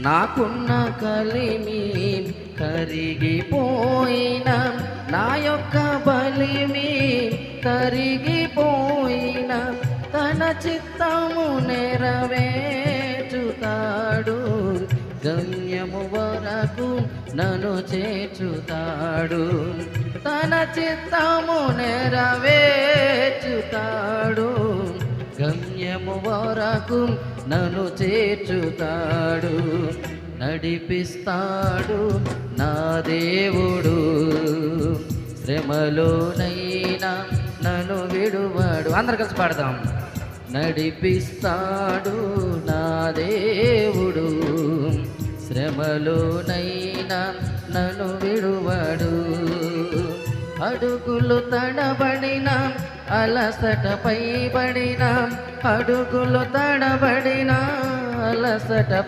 నాకున్న కలిమి కరిగిపోయిన నా యొక్క బలిమి కరిగిపోయిన తన చిత్తము నెరవేర్చుతాడు. గమ్యము వరకు నన్ను చేర్చుతాడు. తన చిత్తము నెరవే గమ్యము వరకు నన్ను చేర్చుతాడు. నడిపిస్తాడు నా దేవుడు. శ్రమలోనైనా నన్ను విడువాడు. అందరు కలిసి పాడదాం. నడిపిస్తాడు నా దేవుడు. శ్రమలోనైనా నన్ను విడువాడు. అడుగులు తడబడిన అలసటపై పడిన అడుగులు తడబడిన అలసట